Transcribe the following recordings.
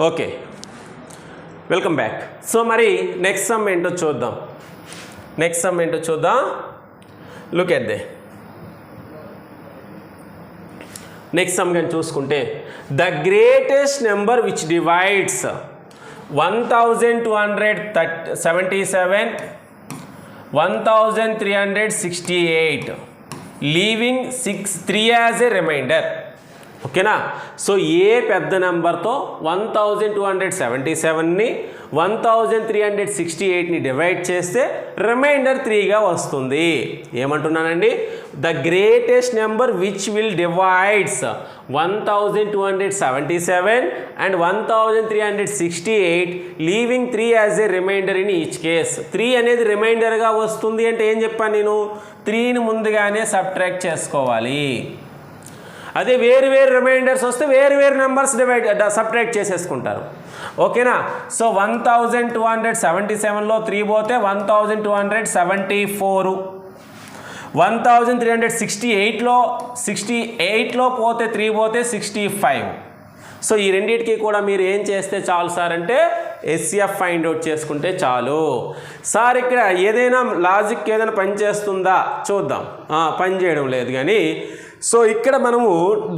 Okay. Welcome back so మరి next sum ఏంటో చూద్దాం. నెక్స్ట్ సమ్ ఏంటో చూద్దాం. Look at they next sum కానీ చూసుకుంటే the greatest number which divides one thousand two hundred thirty seventy seven one thousand three hundred sixty eight leaving six three as a remainder ఓకేనా? So ఏ పెద్ద నెంబర్తో one thousand two hundred seventy సెవెన్ని one thousand three hundred sixty ఎయిట్ని divide చేస్తే remainder త్రీగా వస్తుంది. ఏమంటున్నానండి? The greatest number which will divides one thousand two hundred seventy seven and one thousand three hundred sixty eight leaving three as a remainder in each case three అనేది రిమైండర్గా వస్తుంది అంటే ఏం చెప్పాను నేను? త్రీని ముందుగానే సబ్ట్రాక్ట్ చేసుకోవాలి. అదే వేరు వేరు రిమైండర్స్ వస్తే వేరు వేరు నెంబర్స్ డివైడ్ సబ్ట్రాక్ట్ చేసేసుకుంటారు. ఓకేనా? So one thousand two hundred seventy సెవెన్లో త్రీ పోతే one thousand two hundred seventy four. One thousand three hundred sixty ఎయిట్లో సిక్స్టీ ఎయిట్లో పోతే త్రీ పోతే సిక్స్టీ ఫైవ్. సో ఈ రెండింటికి కూడా మీరు ఏం చేస్తే చాలు సార్ అంటే ఎస్సీఎఫ్ ఫైండ్ అవుట్ చేసుకుంటే చాలు. సార్ ఇక్కడ ఏదైనా లాజిక్ ఏదైనా పని చేస్తుందా? చూద్దాం. పని చేయడం లేదు కానీ సో ఇక్కడ మనము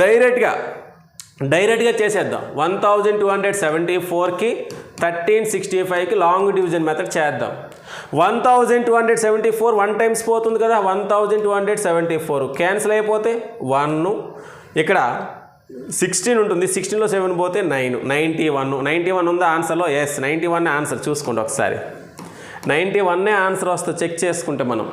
డైరెక్ట్గా డైరెక్ట్గా చేసేద్దాం. One thousand two hundred seventy ఫోర్కి థర్టీన్ సిక్స్టీ ఫైవ్కి లాంగ్ డివిజన్ మెథడ్ చేద్దాం. One thousand two hundred seventy four one times పోతుంది కదా one thousand two hundred seventy four cancel అయిపోతే వన్ ఇక్కడ సిక్స్టీన్ ఉంటుంది సిక్స్టీన్లో సెవెన్ పోతే nine. Ninety one ninety one ఉందా ఆన్సర్లో? ఎస్ నైంటీ వన్ ఆన్సర్ చూసుకోండి ఒకసారి. నైంటీ వన్నే ఆన్సర్ వస్తే చెక్ చేసుకుంటే మనం.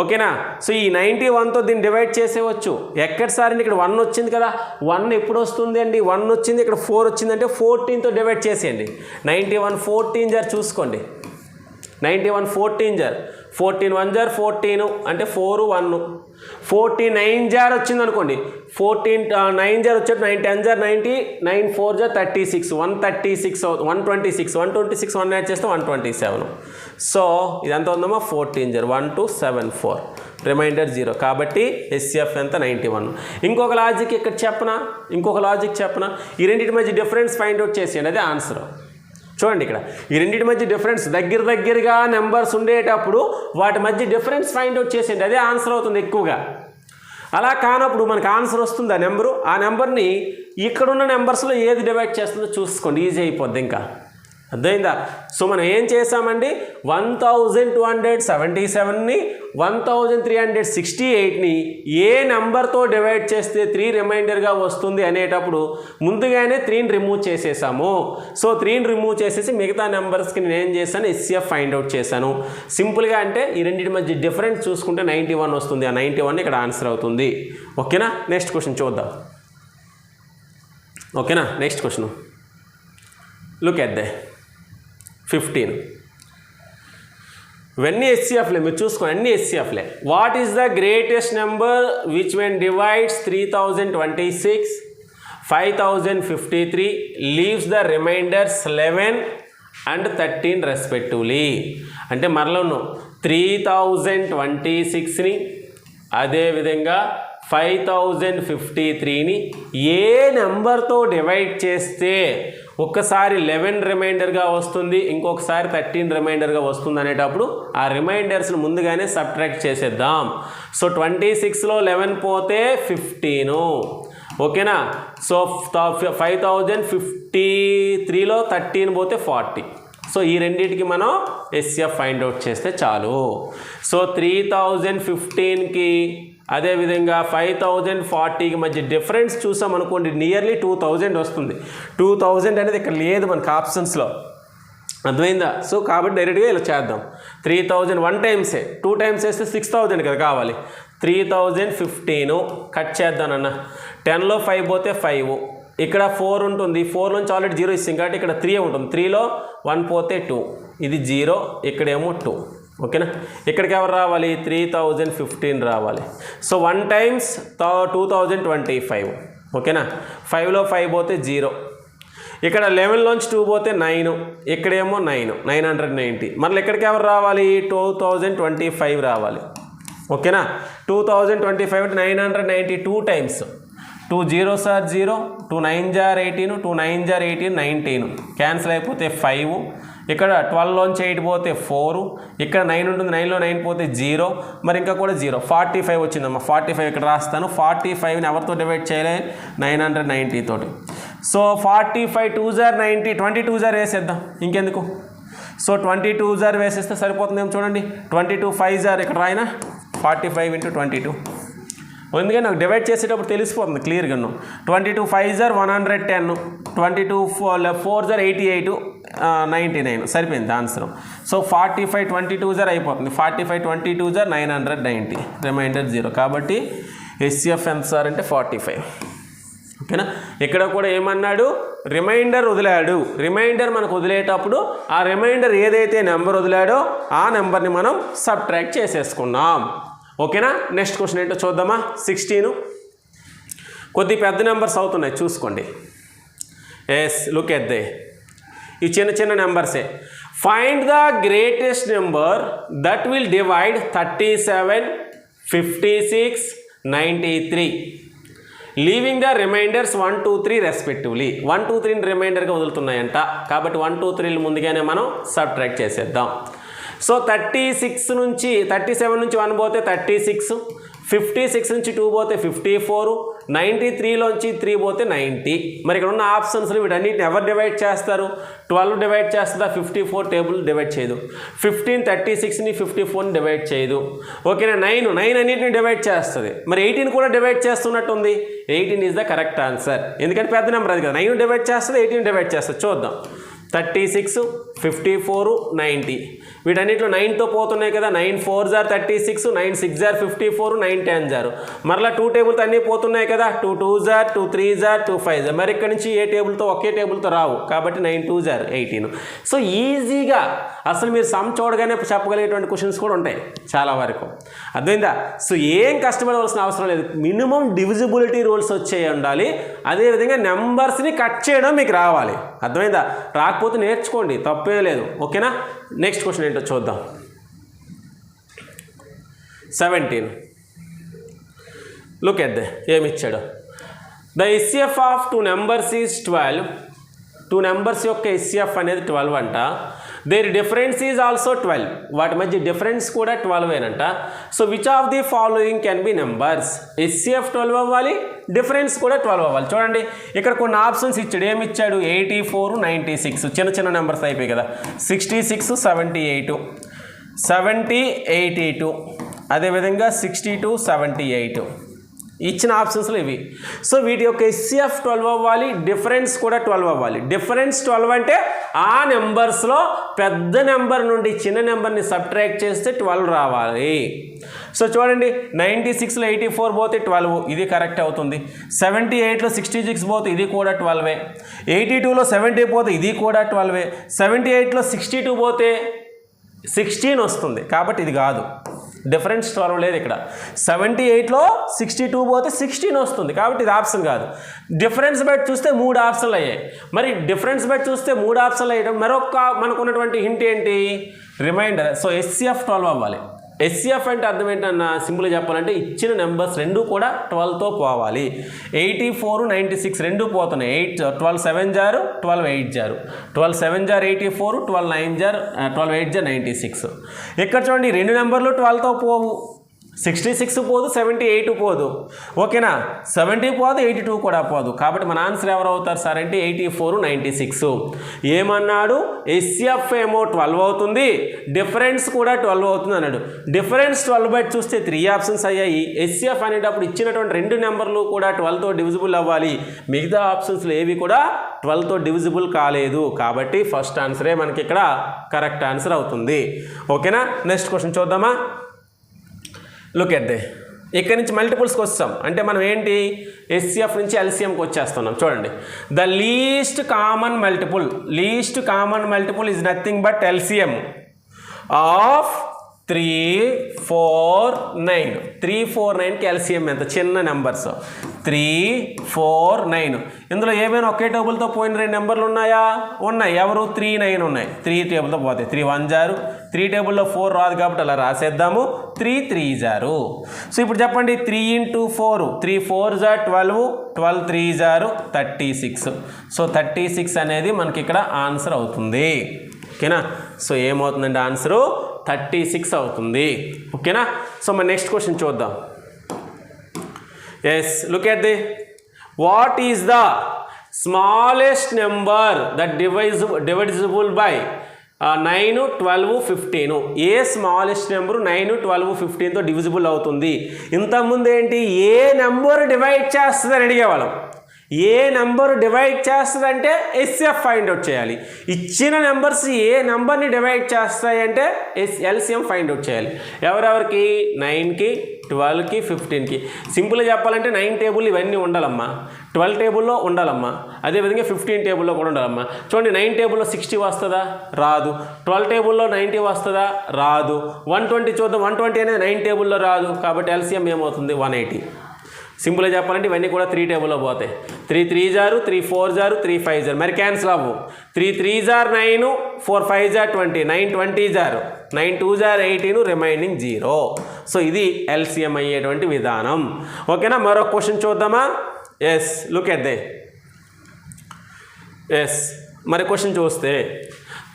ఓకేనా? సో ఈ నైంటీ వన్తో దీన్ని డివైడ్ చేసేవచ్చు ఎక్కడిసారి సార్ అండి ఇక్కడ వన్ వచ్చింది కదా? వన్ ఎప్పుడు వస్తుంది అండి? వన్ వచ్చింది ఇక్కడ ఫోర్ వచ్చిందంటే ఫోర్టీన్తో డివైడ్ చేసేయండి. నైంటీ వన్ ఫోర్టీన్ జార్ చూసుకోండి. నైంటీ వన్ ఫోర్టీన్ జార్. ఫోర్టీన్ వన్ జార్ ఫోర్టీన్ అంటే ఫోర్ వన్ ఫోర్టీ నైన్ జార్ వచ్చింది అనుకోండి ఫోర్టీన్ నైన్ జార్ వచ్చేది నైన్ టెన్ జార్ ninety nine four jar thirty six one thirty six one twenty six one twenty six one add చేస్తే వన్ ట్వంటీ సెవెన్. సో ఇదంతా ఉందమ్మా fourteen jar one two seven four. Remainder zero. కాబట్టి SCF ఎంత? Ninety one. ఇంకొక logic ఇక్కడ చెప్పనా? ఇంకొక logic చెప్పనా? ఈ రెండింటి మధ్య డిఫరెన్స్ ఫైండ్ అవుట్ చేసేయండి అదే ఆన్సర్. చూడండి ఇక్కడ. ఈ రెండింటి మధ్య డిఫరెన్స్ దగ్గర దగ్గరగా నెంబర్స్ ఉండేటప్పుడు వాటి మధ్య డిఫరెన్స్ ఫైండ్ అవుట్ చేసేయండి అదే ఆన్సర్ అవుతుంది ఎక్కువగా. అలా కానప్పుడు మనకు ఆన్సర్ వస్తుంది ఆ నెంబరు. ఆ నెంబర్ని ఇక్కడున్న నెంబర్స్లో ఏది డివైడ్ చేస్తుందో చూసుకోండి. ఈజీ అయిపోద్ది ఇంకా. అర్థమైందా? సో మనం ఏం చేసామండి one thousand two hundred seventy సెవెన్ని one thousand three hundred sixty ఎయిట్ని ఏ నెంబర్తో డివైడ్ చేస్తే త్రీ రిమైండర్గా వస్తుంది అనేటప్పుడు ముందుగానే త్రీని రిమూవ్ చేసేసాము. సో త్రీని రిమూవ్ చేసేసి మిగతా నెంబర్స్కి నేను ఏం చేశాను? ఎస్సీఎఫ్ ఫైండ్ అవుట్ చేశాను. సింపుల్గా అంటే ఈ రెండింటి మధ్య డిఫరెన్స్ చూసుకుంటే నైంటీ వన్ వస్తుంది. ఆ నైంటీ వన్ ఇక్కడ ఆన్సర్ అవుతుంది. ఓకేనా? నెక్స్ట్ క్వశ్చన్ చూద్దాం. ఓకేనా? Next question. Look at they. Fifteen. ఇవన్నీ ఎస్సీఎఫ్లే మీరు చూసుకోండి అన్ని ఎస్సీఎఫ్లే what is the greatest number which when divides three thousand twenty six five thousand fifty three leaves the remainders eleven and thirteen respectively అంటే మరలను three thousand twenty సిక్స్ని అదేవిధంగా five thousand fifty త్రీని ఏ నెంబర్తో డివైడ్ చేస్తే ఒక్కసారి లెవెన్ రిమైండర్గా వస్తుంది ఇంకొకసారి థర్టీన్ రిమైండర్గా వస్తుంది అనేటప్పుడు ఆ రిమైండర్స్ని ముందుగానే సబ్ట్రాక్ట్ చేసేద్దాం. సో ట్వంటీ సిక్స్లో లెవెన్ పోతే ఫిఫ్టీను. ఓకేనా? సో ఫైవ్ థౌజండ్ ఫిఫ్టీ త్రీలో థర్టీన్ పోతే ఫార్టీ. సో ఈ రెండింటికి మనం ఎస్ఎఫ్ ఫైండ్ అవుట్ చేస్తే చాలు. సో త్రీ థౌజండ్ ఫిఫ్టీన్కి అదేవిధంగా ఫైవ్ థౌజండ్ ఫార్టీకి మధ్య డిఫరెన్స్ చూసాం అనుకోండి నియర్లీ టూ థౌజండ్ వస్తుంది. టూ థౌజండ్ అనేది ఇక్కడ లేదు మనకు ఆప్షన్స్లో. అర్థమైందా? సో కాబట్టి డైరెక్ట్గా ఇలా చేద్దాం. త్రీ థౌజండ్ వన్ టైమ్సే టూ టైమ్స్ వేస్తే సిక్స్ థౌజండ్ కదా కావాలి. త్రీ థౌజండ్ ఫిఫ్టీను కట్ చేద్దానన్న టెన్లో ఫైవ్ పోతే ఫైవ్. ఇక్కడ ఫోర్ ఉంటుంది. ఫోర్ నుంచి ఆల్రెడీ జీరో ఇస్తుంది కాబట్టి ఇక్కడ త్రీ ఉంటుంది. త్రీలో వన్ పోతే టూ. ఇది జీరో ఇక్కడేమో టూ. ఓకేనా? ఇక్కడికి ఎవరు రావాలి? త్రీ థౌజండ్ ఫిఫ్టీన్ రావాలి. So one times two thousand twenty five ఓకేనా? ఫైవ్లో ఫైవ్ పోతే జీరో ఇక్కడ లెవెన్లోంచి టూ పోతే నైన్ ఇక్కడేమో నైన్ నైన్ హండ్రెడ్ నైంటీ మళ్ళీ ఎక్కడికి ఎవరు రావాలి? టూ థౌజండ్ ట్వంటీ ఫైవ్ రావాలి. ఓకేనా? టూ థౌజండ్ ట్వంటీ ఫైవ్ అంటే nine hundred ninety two times two zero sir zero two nine jar eighteen two nine జార్ ఎయిటీన్ నైన్టీన్ క్యాన్సిల్ అయిపోతే ఫైవ్ ఇక్కడ ట్వెల్వ్లోంచి ఎయిట్ పోతే ఫోరు ఇక్కడ నైన్ ఉంటుంది నైన్లో నైన్ పోతే జీరో మరి ఇంకా కూడా జీరో ఫార్టీ ఫైవ్ వచ్చిందమ్మా ఫార్టీ ఫైవ్ ఇక్కడ రాస్తాను. ఫార్టీ ఫైవ్ని ఎవరితో డివైడ్ చేయలే? నైన్ హండ్రెడ్ నైంటీ తోటి. సో ఫార్టీ ఫైవ్ టూ జార్ నైంటీ ట్వంటీ టూ జార్ వేసేద్దాం. ఇంకెందుకు? సో ట్వంటీ టూ జార్ వేసేస్తే సరిపోతుందేమో చూడండి. ట్వంటీ టూ ఫైవ్ జార్ ఇక్కడ రాయినా? Forty five into twenty two ఎందుకంటే నాకు డివైడ్ చేసేటప్పుడు తెలిసిపోతుంది క్లియర్గా twenty two five jar one hundred ten twenty two four four jar eighty eight ninety nine సరిపోయింది answer. So forty five twenty two jar అయిపోతుంది. Forty five twenty two జర్ nine hundred ninety remainder zero కాబట్టి SCF ఎంత sir అంటే forty five ఓకేనా? ఇక్కడ కూడా ఏమన్నాడు? Reminder వదిలాడు. రిమైండర్ మనకు వదిలేటప్పుడు ఆ రిమైండర్ ఏదైతే నెంబర్ వదిలాడో ఆ నెంబర్ని మనం సబ్ట్రాక్ట్ చేసేసుకున్నాం. ఓకేనా? నెక్స్ట్ క్వశ్చన్ ఏంటో చూద్దామా? సిక్స్టీను కొద్ది పెద్ద నెంబర్స్ అవుతున్నాయి. చూసుకోండి. ఎస్ లుక్ ఎట్ దే ఈ చిన్న చిన్న నెంబర్సే. Find the greatest number that will divide thirty seven fifty six ninety three leaving the remainders one two three respectively one two త్రీని రిమైండర్గా వదులుతున్నాయంట. కాబట్టి వన్ టూ త్రీలు ముందుగానే మనం సబ్ట్రాక్ట్ చేసేద్దాం. సో థర్టీ సిక్స్ నుంచి థర్టీ సెవెన్ నుంచి వన్ పోతే thirty six fifty six నుంచి టూ పోతే ఫిఫ్టీ ఫోర్ నైంటీ త్రీలోంచి త్రీ పోతే నైంటీ. మరి ఇక్కడ ఉన్న ఆప్షన్స్లు వీటన్నిటిని ఎవరు డివైడ్ చేస్తారు? ట్వెల్వ్ డివైడ్ చేస్తుందా? ఫిఫ్టీ ఫోర్ టేబుల్ డివైడ్ చేయదు. ఫిఫ్టీన్ థర్టీ సిక్స్ని ఫిఫ్టీ ఫోర్ని డివైడ్ చేయదు. ఓకేనా? నైన్ నైన్ అన్నిటిని డివైడ్ చేస్తుంది. మరి ఎయిటీన్ కూడా divide చేస్తున్నట్టుంది. Eighteen is the correct answer. ఎందుకంటే పెద్ద నెంబర్ అది కదా. నైన్ డివైడ్ చేస్తుంది ఎయిటీన్ డివైడ్ చేస్తుంది. చూద్దాం. Thirty six fifty four ninety. వీటన్నిటిలో నైన్తో పోతున్నాయి కదా నైన్ ఫోర్ జార్ థర్టీ సిక్స్ నైన్ సిక్స్ జార్ ఫిఫ్టీ ఫోర్ నైన్ టెన్ జార్. మరలా టూ టేబుల్తో అన్నీ పోతున్నాయి కదా టూ టూ జార్ టూ త్రీ జార్ టూ ఫైవ్ జార్. మరి ఇక్కడ నుంచి ఏ టేబుల్తో ఒకే టేబుల్తో రావు. కాబట్టి నైన్ టూ జార్ ఎయిటీన్. సో ఈజీగా అసలు మీరు సమ్ చూడగానే చెప్పగలిగేటువంటి క్వశ్చన్స్ కూడా ఉంటాయి చాలా వరకు. అర్థమైందా? సో ఏం కష్టపడవలసిన అవసరం లేదు. మినిమం డివిజిబిలిటీ రూల్స్ వచ్చేవి ఉండాలి. అదేవిధంగా నెంబర్స్ని కట్ చేయడం మీకు రావాలి. అర్థమైందా? రాకపోతే నేర్చుకోండి. తప్పు లేదు. ఓకేనా? నెక్స్ట్ క్వశ్చన్ ఏంటో చూద్దాం. సెవెంటీన్ లుక్ ఎట్ ద ఏమి ఇచ్చాడు the HCF of two numbers is twelve two numbers యొక్క ఎస్సిఎఫ్ అనేది ట్వెల్వ్ అంట. There difference is also twelve వాటి మధ్య డిఫరెన్స్ కూడా twelve ఏనంట. So which of the following can be numbers HCF twelve అవ్వాలి? Difference కూడా ట్వెల్వ్ అవ్వాలి. చూడండి ఇక్కడ కొన్ని ఆప్షన్స్ ఇచ్చాడు. ఏమి ఇచ్చాడు? Eighty four ninety six. చిన్న చిన్న నెంబర్స్ అయిపోయాయి కదా. Sixty six seventy eight. Seventy eighty two అదేవిధంగా సిక్స్టీ టూ సెవెంటీ ఎయిట్. ఇచ్చిన ఆప్షన్స్లో ఇవి. సో వీటి యొక్క ఎస్సీఎఫ్ ట్వెల్వ్ అవ్వాలి డిఫరెన్స్ కూడా ట్వెల్వ్ అవ్వాలి. డిఫరెన్స్ ట్వెల్వ్ అంటే ఆ నెంబర్స్లో పెద్ద నెంబర్ నుండి చిన్న నెంబర్ని సబ్ట్రాక్ట్ చేస్తే ట్వెల్వ్ రావాలి. సో చూడండి నైంటీ సిక్స్లో ఎయిటీ ఫోర్ పోతే ట్వెల్వ్ ఇది కరెక్ట్ అవుతుంది. సెవెంటీ ఎయిట్లో సిక్స్టీ సిక్స్ పోతే ఇది కూడా ట్వెల్వే ఎయిటీ టూలో సెవెంటీ పోతే ఇది కూడా ట్వెల్వే సెవెంటీ ఎయిట్లో సిక్స్టీ టూ పోతే సిక్స్టీన్ వస్తుంది. కాబట్టి ఇది కాదు. డిఫరెన్స్ ట్వెల్వ్ లేదు ఇక్కడ. సెవెంటీ ఎయిట్లో సిక్స్టీ టూ పోతే సిక్స్టీన్ వస్తుంది. కాబట్టి ఇది ఆప్షన్ కాదు. డిఫరెన్స్ బట్టి చూస్తే మూడు ఆప్షన్లు అయ్యాయి. మరి డిఫరెన్స్ బట్టి చూస్తే మూడు ఆప్షన్లు అయ్యడం మరొక మనకు ఉన్నటువంటి హింట్ ఏంటి? రిమైండర్. సో ఎస్సీఎఫ్ ట్వెల్వ్ అవ్వాలి. ఎస్సీఎఫ్ అంటే అర్థం ఏంటన్నా సింపుల్గా చెప్పాలంటే ఇచ్చిన నెంబర్స్ రెండు కూడా ట్వెల్వ్తో పోవాలి. ఎయిటీ ఫోర్ నైంటీ సిక్స్ రెండు పోతున్నాయి. ఎయిట్ ట్వెల్వ్ సెవెన్ జారు ట్వెల్వ్ ఎయిట్ జారు. ట్వెల్వ్ సెవెన్ జార్ ఎయిటీ ఫోర్ ట్వెల్వ్ నైన్ జార్ ట్వెల్వ్ ఎయిట్ జార్ నైంటీ సిక్స్. ఇక్కడ చూడండి రెండు నెంబర్లు ట్వెల్వ్తో పోవు సిక్స్టీ సిక్స్ పోదు సెవెంటీ ఎయిట్ పోదు. ఓకేనా? సెవెంటీ పోదు ఎయిటీ టూ కూడా పోదు. కాబట్టి మన ఆన్సర్ ఎవరు అవుతారు సార్ అంటే ఎయిటీ ఫోర్ నైంటీ సిక్స్. ఏమన్నాడు? ఎస్ఎఫ్ ఏమో ట్వెల్వ్ అవుతుంది. డిఫరెన్స్ కూడా ట్వెల్వ్ అవుతుంది అన్నాడు. డిఫరెన్స్ ట్వెల్వ్ బట్టి చూస్తే త్రీ ఆప్షన్స్ అయ్యాయి. ఎస్ఎఫ్ అనేటప్పుడు ఇచ్చినటువంటి రెండు నెంబర్లు కూడా ట్వెల్వ్తో డివిజిబుల్ అవ్వాలి. మిగతా ఆప్షన్స్లో ఏవి కూడా ట్వెల్వ్తో డివిజిబుల్ కాలేదు. కాబట్టి ఫస్ట్ ఆన్సరే మనకి ఇక్కడ కరెక్ట్ ఆన్సర్ అవుతుంది. ఓకేనా? నెక్స్ట్ క్వశ్చన్ చూద్దామా? లుక్ ఎట్ దే ఇక్కడ నుంచి మల్టిపుల్స్కి వస్తాం. అంటే మనం ఏంటి? ఎస్సీఎఫ్ నుంచి ఎల్సీఎంకి వచ్చేస్తున్నాం. చూడండి. The least common multiple least common multiple is nothing but LCM of three four nine three four nine LCM ఎంత? చిన్న నెంబర్స్ త్రీ ఫోర్ నైన్ ఇందులో ఏమైనా ఒకే టేబుల్తో పోయిన రెండు నెంబర్లు ఉన్నాయా? ఉన్నాయి. ఎవరు? త్రీ నైన్ ఉన్నాయి. త్రీ టేబుల్తో పోతాయి త్రీ వన్ జారు. త్రీ టేబుల్లో ఫోర్ రాదు కాబట్టి అలా రాసేద్దాము. త్రీ త్రీ జారు. సో ఇప్పుడు చెప్పండి. Three into four three four జా? ట్వెల్వ్ ట్వెల్వ్ త్రీ జారు. Thirty six so thirty six అనేది మనకి ఇక్కడ ఆన్సర్ అవుతుంది. ఓకేనా? సో ఏమవుతుందండి ఆన్సరు థర్టీ సిక్స్ అవుతుంది. ఓకేనా? సో మన నెక్స్ట్ క్వశ్చన్ చూద్దాం. Yes look at the what is the smallest number that divides divisible by nine twelve fifteen A smallest number nine twelve ఫిఫ్టీన్తో డివిజిబుల్ అవుతుంది? ఇంతకుముందు ఏంటి? ఏ నెంబర్ డివైడ్ చేస్తుందని అడిగేవాళ్ళం. ఏ నెంబర్ డివైడ్ చేస్తుందంటే ఎస్ఎఫ్ ఫైండ్ అవుట్ చేయాలి. ఇచ్చిన నెంబర్స్ ఏ నెంబర్ని డివైడ్ చేస్తాయంటే ఎస్ ఎల్సిఎం ఫైండ్ అవుట్ చేయాలి. ఎవరెవరికి? నైన్కి ట్వెల్వ్కి ఫిఫ్టీన్కి. సింపుల్గా చెప్పాలంటే నైన్ టేబుల్ ఇవన్నీ ఉండాలమ్మా. ట్వెల్వ్ టేబుల్లో ఉండాలమ్మా. అదేవిధంగా ఫిఫ్టీన్ టేబుల్లో కూడా ఉండాలమ్మా. చూడండి నైన్ టేబుల్లో సిక్స్టీ వస్తుందా? రాదు. ట్వెల్వ్ టేబుల్లో నైంటీ వస్తుందా? రాదు. వన్ ట్వంటీ చూద్దాం. వన్ ట్వంటీ అనేది నైన్ టేబుల్లో రాదు. కాబట్టి ఎల్సిఎం ఏమవుతుంది? One eighty. సింపుల్గా చెప్పాలంటే ఇవన్నీ కూడా త్రీ టేబుల్లో పోతాయి. త్రీ త్రీ జారు త్రీ ఫోర్ జారు త్రీ ఫైవ్ జారు. మరి క్యాన్సిల్ అవ్వు. త్రీ త్రీ జార్ నైన్ ఫోర్ ఫైవ్ జార్ ట్వంటీ నైన్ ట్వంటీ జారు. నైన్ టూ జార్ ఎయిటీన్ రిమైనింగ్ జీరో సో ఇది ఎల్సిఎం అయ్యేటువంటి విధానం. ఓకేనా? మరో క్వశ్చన్ చూద్దామా? Yes look at the yes మరి క్వశ్చన్ చూస్తే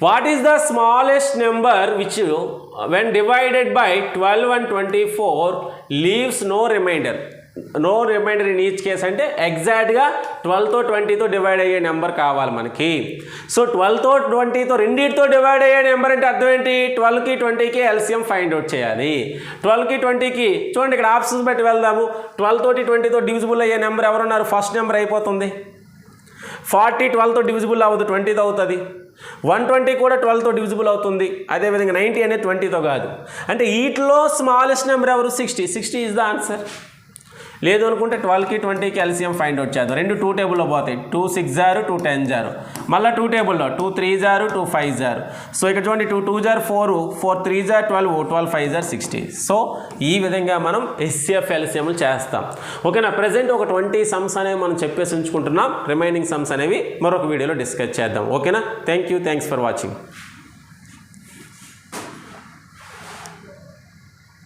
what is the smallest number which when divided by twelve and twenty four leaves no remainder no remainder in each case అంటే ఎగ్జాక్ట్గా ట్వెల్వ్తో ట్వంటీతో డివైడ్ అయ్యే నెంబర్ కావాలి మనకి. సో ట్వెల్వ్తో ట్వంటీతో రెండింటితో divide అయ్యే number అంటే అర్థం ఏంటి? ట్వెల్వ్కి ట్వంటీకి ఎల్సిఎం ఫైండ్ అవుట్ చేయాలి. ట్వెల్వ్కి ట్వంటీకి చూడండి ఇక్కడ ఆప్షన్స్ బట్టి వెళ్దాము. ట్వెల్వ్ తోటి ట్వంటీతో డివిజిబుల్ అయ్యే నెంబర్ ఎవరున్నారు? ఫస్ట్ నెంబర్ అయిపోతుంది. ఫార్టీ ట్వెల్వ్తో డివిజిబుల్ అవ్వదు ట్వంటీతో అవుతుంది. వన్ ట్వంటీ కూడా ట్వెల్వ్తో డివిజిబుల్ అవుతుంది. అదేవిధంగా నైంటీ అనేది ట్వంటీతో కాదు. అంటే వీటిలో స్మాలెస్ట్ నెంబర్ ఎవరు? Sixty sixty is the answer లేదు అనుకుంటే ట్వెల్వ్కి ట్వంటీకి ఎల్సిఎం ఫైండ్ అవుట్ చేద్దాం. రెండు టూ టేబుల్లో పోతాయి. టూ సిక్స్ జారు టూ టెన్ జారు. మళ్ళీ టూ టేబుల్లో టూ త్రీ జారు టూ ఫైవ్ జారు. సో ఇక్కడ చూడండి టూ టూ జార్ ఫోర్ ఫోర్ త్రీ జార్ ట్వెల్వ్ ట్వెల్వ్ ఫైవ్ జార్ సిక్స్టీ. సో ఈ విధంగా మనం ఎస్సిఎఫ్ ఎల్సిఎంలు చేస్తాం. ఓకేనా? ప్రజెంట్ ఒక ట్వంటీ సమ్స్ అనేవి మనం చెప్పేసి ఉంచుకుంటున్నాం రిమైనింగ్ సమ్స్ అనేవి మరొక వీడియోలో డిస్కస్ చేద్దాం. ఓకేనా? Thank you. Thanks for watching.